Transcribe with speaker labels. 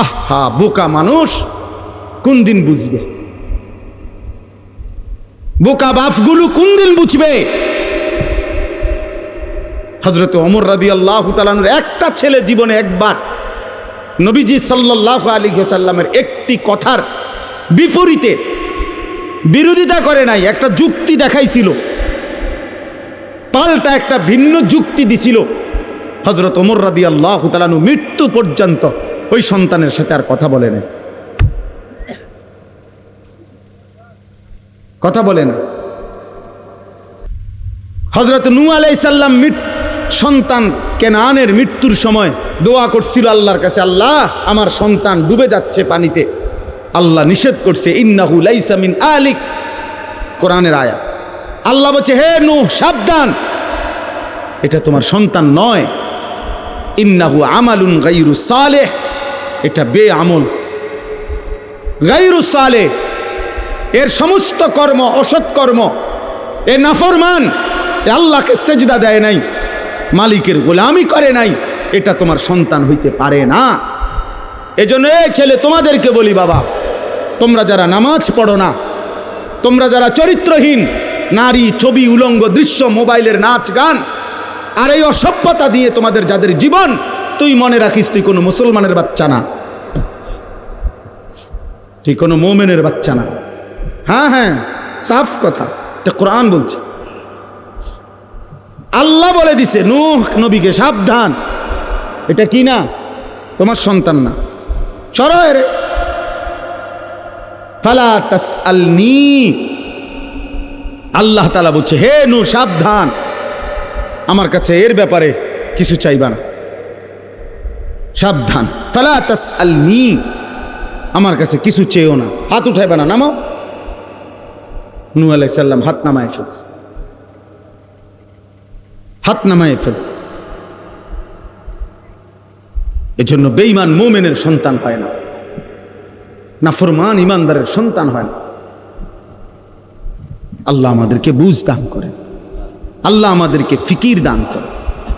Speaker 1: আহা, বোকা মানুষ। কোন দিন বুঝবে? বোকা বাপগুলো কোন দিন বুঝবে হজরত অমর রাদি আল্লাহ একটা ছেলে জীবনে একবার নবীজি সাল্লাহ আলী সাল্লামের একটি কথার বিপরীতে বিরোধিতা করে নাই, একটা যুক্তি দেখাইছিল। পাল্টা একটা ভিন্ন যুক্তি দিছিল হজরত অমর রাদি আল্লাহ মৃত্যু পর্যন্ত। ওই সন্তানের সাথে আর কথা বলে না। কথা বলে না। হজরত নু আলাইসাল্লাম সন্তান কেনানের মৃত্যুর সময় দোয়া করছিল আল্লাহর কাছে, আল্লাহ, আমার সন্তান ডুবে যাচ্ছে পানিতে। আল্লাহ নিষেধ করছে, ইন্নাহু লাইসা মিন আলিক। কোরআনের আয়া। আল্লাহ বলছে, হে নু সাবধান। এটা তোমার সন্তান নয়। ইন্নাহু আমালুন গাইরু সালেহ। এটা বে আমল গাইরু সালে, এর সমস্ত কর্ম অসৎ কর্ম, এ নাফরমান, এ আল্লাহকে সেজদা দেয় নাই, মালিকের গোলামি করে নাই, এটা তোমার সন্তান হইতে পারে না। এজন্য এই ছেলে, তোমাদেরকে বলি বাবা, তোমরা যারা নামাজ পড়ো না, তোমরা যারা চরিত্রহীন, নারী, ছবি, উলঙ্গ দৃশ্য, মোবাইলের নাচ, গান, আর এই অসভ্যতা দিয়ে তোমাদের যাদের জীবন, তুই মনে রাখিস তুই কোনো মুসলমানের বাচ্চা না। তুই কোনো মোমেনের বাচ্চা না। হ্যাঁ হ্যাঁ সাফ কথা। এটা কোরআন বলছে। আল্লাহ বলে দিছে, নূহ নবীকে সাবধান। এটা কি না? তোমার সন্তান না। সরয় রে। ফালা তাস আল্লাহ তালা বলছে, হে নু সাবধান। আমার কাছে এর ব্যাপারে কিছু চাইবা না। সাবধান। ফালা তাস আমার কাছে কিছু চেয়েও না। হাত উঠাইবে না নামো নু আলাইসাল্লাম হাত নামায় ফেলছে। হাত নামায় ফেলছে। এজন্য বেইমান মোমেনের সন্তান হয় না। নাফরমান ইমানদারের সন্তান হয় না। আল্লাহ আমাদেরকে বুঝ দান করেন। আল্লাহ আমাদেরকে ফিকির দান করেন।